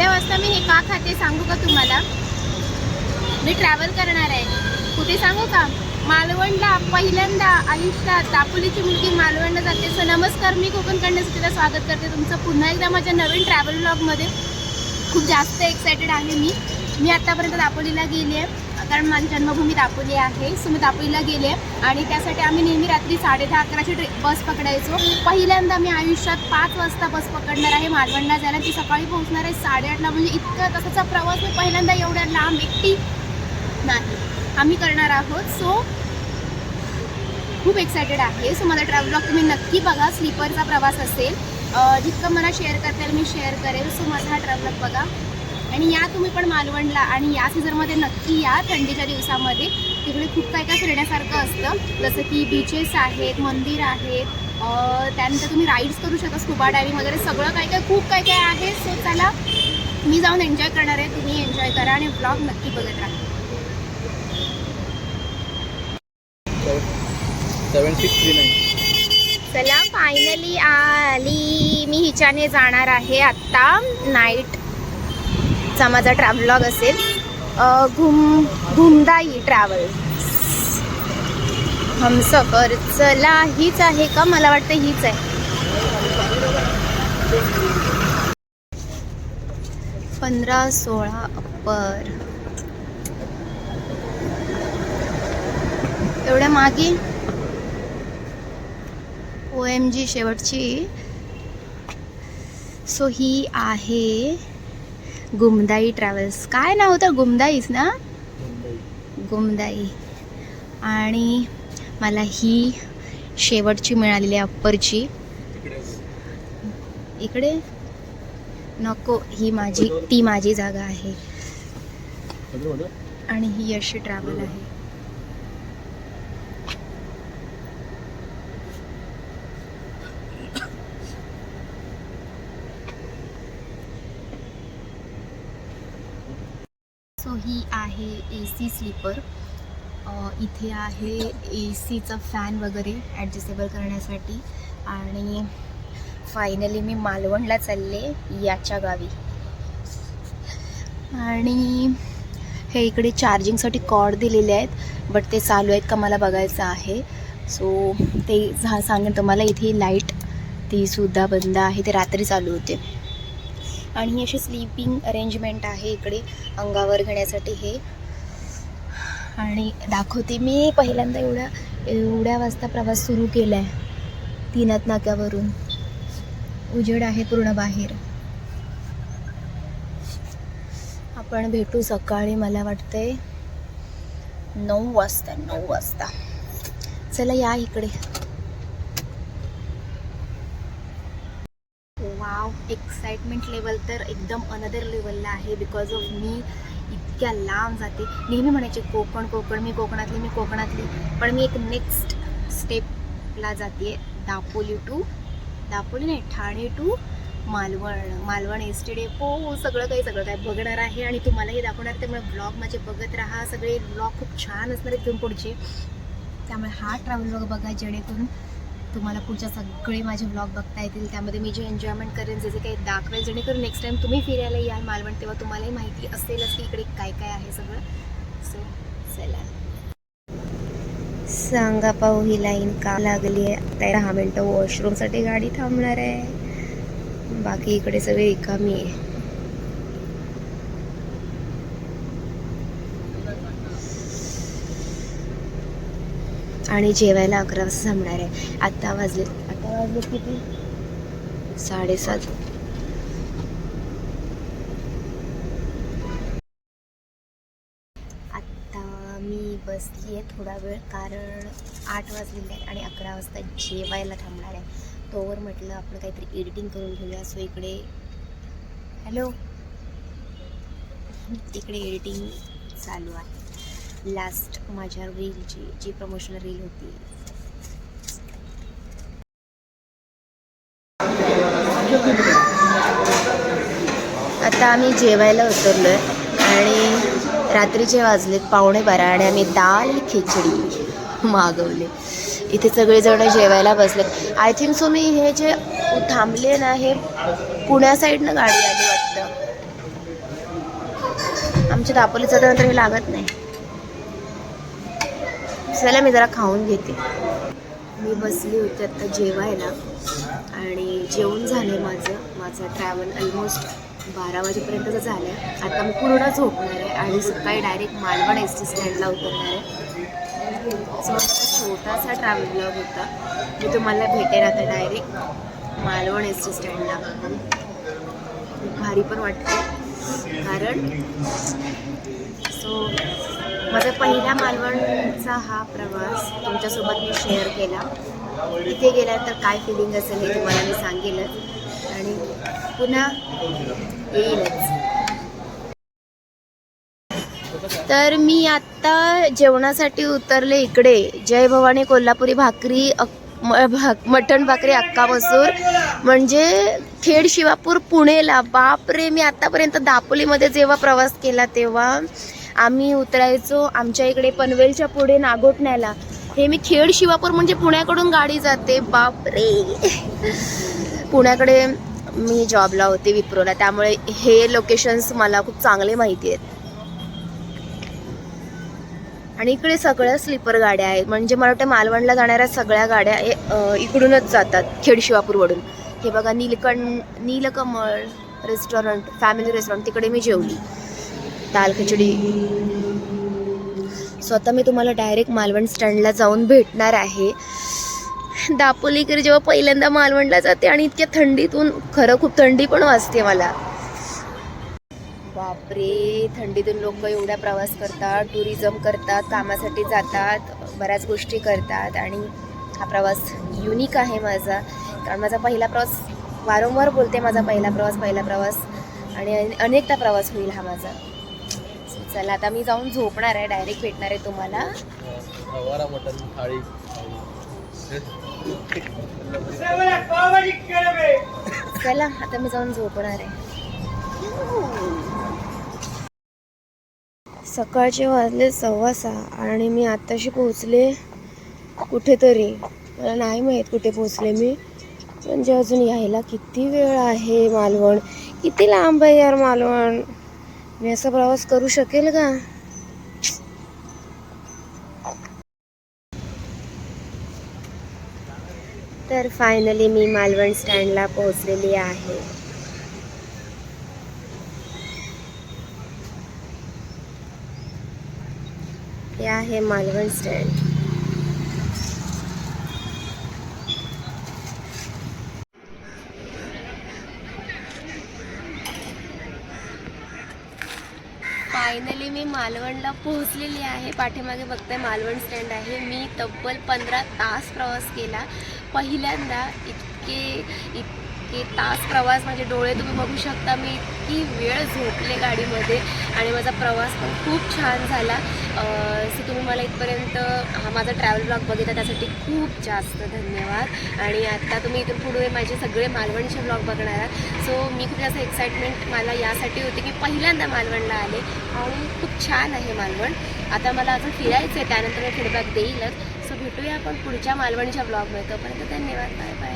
मी हे का खाते सांगू का तुम्हाला? मी ट्रॅव्हल करणार आहे. कुठे सांगू का? मालवणला पहिल्यांदा आयुष्यात दापोलीची मुलगी मालवणला जाते. सो नमस्कार मी कोकणकडनं कन्यासुतीला स्वागत करते. तुमचं पुन्हा एकदा माझ्या नवीन ट्रॅव्हल ब्लॉगमध्ये खूप जास्त एक्सायटेड आहे मी. मी आत्तापर्यंत दापोलीला गेली आहे. कारण माझी जन्मभूमी दापोली आहे. सो मी दापोलीला गेले आणि त्यासाठी आम्ही नेहमी रात्री साडे दहा अकराची ट्रे बस पकडायचो. पहिल्यांदा मी आयुष्यात पाच वाजता बस पकडणार आहे मालवणला जायला. ती सकाळी पोहोचणार आहे साडेआठला. म्हणजे इतका तसाचा प्रवास मी पहिल्यांदा एवढ्या लांब एकटी नाही. आम्ही करणार आहोत. सो खूप एक्सायटेड आहे. सो मला ट्रॅव्हल ब्लॉग तुम्ही नक्की बघा. स्लीपरचा प्रवास असेल. जितकं मला शेअर करता येईल मी शेअर करेल. सो माझा हा ट्रॅव्हल ब्लॉग बघा. आणि या तुम्ही पण मालवणला आणि या सीझनमध्ये नक्की या थंडीच्या दिवसामध्ये. तिकडे खूप काय काय फिरण्यासारखं असतं. जसं की बीचेस आहेत मंदिर आहेत त्यानंतर तुम्ही राईड्स करू शकता स्कुबा डायविंग वगैरे. सगळं काय काय खूप काय काय आहे. सो चला मी जाऊन एन्जॉय करणार आहे. तुम्ही एन्जॉय करा आणि ब्लॉग नक्की बघत राहा. Seven six three nine. चला फायनली आली. मी हिच्याने जाणार आहे आत्ता आजचा माझा ट्रॅव्हलॉग असेल. घुम घुमदाई ट्रॅव्हल हमसफर चला हीच आहे का? मला वाटतं हीच आहे. पंधरा सोळा अप्पर एवढ्या मागे? ओ एम जी शेवटची. सो ही आहे. गुमदाई ट्रॅव्हल्स काय नाव होतं? गुमदाईच ना? गुमदाई. आणि मला ही शेवटची मिळालेली आहे अप्परची इकडे? नको ही माझी ती माझी जागा आहे. आणि ही अशी ट्रॅव्हल आहे सो ही आहे ए सी स्लीपर इथे आहे ए सीचा फॅन वगैरे ॲडजस्टेबल करण्यासाठी. आणि फायनली मी मालवणला चालले याच्या गावी. आणि हे इकडे चार्जिंगसाठी कॉर्ड दिलेले आहेत बट ते चालू आहेत का मला बघायचं आहे. सो ते झा सांगेन तुम्हाला इथे लाइट ती सुद्धा बंद आहे ते रात्री चालू होते. आणि ही अशी स्लीपिंग अरेंजमेंट आहे इकडे अंगावर घेण्यासाठी हे. आणि दाखवते मी पहिल्यांदा एवढ्या एवढ्या वाजता प्रवास सुरू केला आहे तीनात नाक्यावरून. उजेड आहे पूर्ण बाहेर. आपण भेटू सकाळी मला वाटतंय नऊ वाजता नऊ वाजता. चला या इकडे. वाव एक्साइटमेंट लेवल तर एकदम अनदर लेवलला आहे बिकॉज ऑफ मी इतक्या लांब जाते. नेहमी म्हणायचे कोकण कोकण मी कोकणातली मी कोकणातली. पण मी एक नेक्स्ट स्टेपला जाते दापोली टू दापोली नाही Thane to Malvan. Malvan S T depot सगळं काही सगळं काही बघणार आहे आणि तुम्हालाही दाखवणार त्यामुळे ब्लॉग माझे बघत राहा. सगळे ब्लॉग खूप छान असणार आहेत पुढचे. त्यामुळे हा ट्रॅव्हल ब्लॉग बघा जेणेकरून तुम्हाला पुढच्या सगळे माझे ब्लॉग बघता येतील. त्यामध्ये मी जे एन्जॉयमेंट करेन जे जे काही दाखवेल जेणेकरून नेक्स्ट टाइम तुम्ही फिरायला याल मालवण तेव्हा तुम्हालाही माहिती असेलच की इकडे काय काय आहे सगळं. सो चला. सांगा पाहू ही लाईन का लागली आहे. आता दहा मिनटं वॉशरूमसाठी गाडी थांबणार आहे. बाकी इकडे सगळे रिकामी आहे. आणि जेवायला अकरा वाजता थांबणार आहे. आत्ता वाजले आत्ता वाजले किती? साडेसात. आत्ता मी बसली आहे थोडा वेळ कारण आठ वाजलेले आहेत आणि अकरा वाजता जेवायला थांबणार आहे. तोवर म्हटलं आपण काहीतरी एडिटिंग करून घेऊया. सो इकडे हॅलो तिकडे एडिटिंग चालू आहे. लास्ट माझ्या रीलची जी प्रमोशनल रील होती. आता आम्ही जेवायला उतरलो आहे आणि रात्रीचे वाजलेत पावणे बारा आणि आम्ही दाल खिचडी मागवले. इथे सगळेजण जेवायला बसले आय थिंक सो मी हे जे थांबले ना हे पुण्या साईडनं गाडी आली वाटतं. आमच्या दापोलीचा तर हे लागत नाही. चला मी जरा खाऊन घेते. मी बसली होती आत्ता जेवायला आणि जेवण झालं आहे माझं. माझं ट्रॅव्हल ऑलमोस्ट बारा वाजेपर्यंतचं झालं आहे आता मी पूर्ण झोपणार आहे आणि सकाळी डायरेक्ट मालवण एस टी स्टँडला उतरणार आहे. सो छोटासा ट्रॅव्हल ब्लॉग होता मी तुम्हाला भेटेन आता डायरेक्ट मालवण एस टी स्टँडला खूप भारी पण वाटते कारण सो माझा पहिला मालवणचा हा प्रवास तुमच्यासोबत मी शेअर केला. इथे तर काय फिलिंग असेल हे तुम्हाला मी सांगेलच. आणि पुन्हा येईलच. तर मी आत्ता जेवणासाठी उतरले इकडे. जय भवानी कोल्हापुरी भाकरी म- भाक- मटण भाकरी अक्का मसूर. म्हणजे खेड शिवापूर पुणेला. बापरे मी आतापर्यंत दापोलीमध्ये जेव्हा प्रवास केला तेव्हा आम्ही उतरायचो आमच्या इकडे पनवेलच्या पुढे नागोठण्याला हे मी खेड शिवापूर म्हणजे पुण्याकडून गाडी जाते. बापरे. पुण्याकडे मी जॉबला होते विप्रोला. त्यामुळे हे लोकेशन्स मला खूप चांगले माहिती आहेत. आणि इकडे सगळ्या स्लीपर गाड्या आहेत. म्हणजे मला वाटतं मालवणला जाणाऱ्या सगळ्या गाड्या इकडूनच जातात खेड शिवापूरवरून. हे बघा Neelkanth Neelkamal restaurant family restaurant तिकडे मी जेवली. दाल खिचडी. स्वतः मी तुम्हाला डायरेक्ट मालवण स्टँडला जाऊन भेटणार आहे. दापोलीकर जेव्हा पहिल्यांदा मालवणला जाते आणि इतक्या थंडीतून खरं खूप थंडी पण वाजते मला. बापरे थंडीतून लोक एवढा प्रवास करतात टुरिझम करतात कामासाठी जातात बऱ्याच गोष्टी करतात आणि हा प्रवास युनिक आहे माझा. कारण माझा पहिला प्रवास वारंवार बोलते माझा पहिला प्रवास पहिला प्रवास आणि अने- अनेकदा प्रवास होईल हा माझा. चला आता मी जाऊन झोपणार आहे डायरेक्ट भेटणार आहे तुम्हाला. चला आता मी जाऊन झोपणार आहे. सकाळचे वाजले सव्वा सहा आणि मी आत्ताशी पोहोचले कुठेतरी. मला नाही माहीत कुठे पोहोचले मी. म्हणजे अजून यायला किती वेळ आहे मालवण? किती लांब आहे यार मालवण? मी असा प्रवास करू शकेल का? तर फायनली मी मालवण स्टँडला पोहोचलेली आहे. हे आहे मालवण स्टँड. फायनली मी मालवणला पोहोचलेली आहे. पाठीमागे बघते मालवण स्टँड आहे. मी तब्बल पंधरा तास प्रवास केला. पहिल्यांदा इतके इत की तास प्रवास माझे डोळे तुम्ही बघू शकता. मी इतकी वेळ झोपले गाडीमध्ये आणि माझा प्रवास पण खूप छान झाला. सो तुम्ही मला इथपर्यंत हा माझा ट्रॅव्हल ब्लॉग बघितला त्यासाठी खूप जास्त धन्यवाद. आणि आत्ता तुम्ही इथून पुढे माझे सगळे मालवणचे ब्लॉग बघणार आहात. सो मी खूप जास्त एक्साइटमेंट मला यासाठी होती की पहिल्यांदा मालवणला आले. आणि खूप छान आहे मालवण. आता मला अजून फिरायचं आहे त्यानंतर मी फीडबॅक देईलच. सो भेटूया आपण पुढच्या मालवणच्या ब्लॉगमध्ये तोपर्यंत धन्यवाद. Bye bye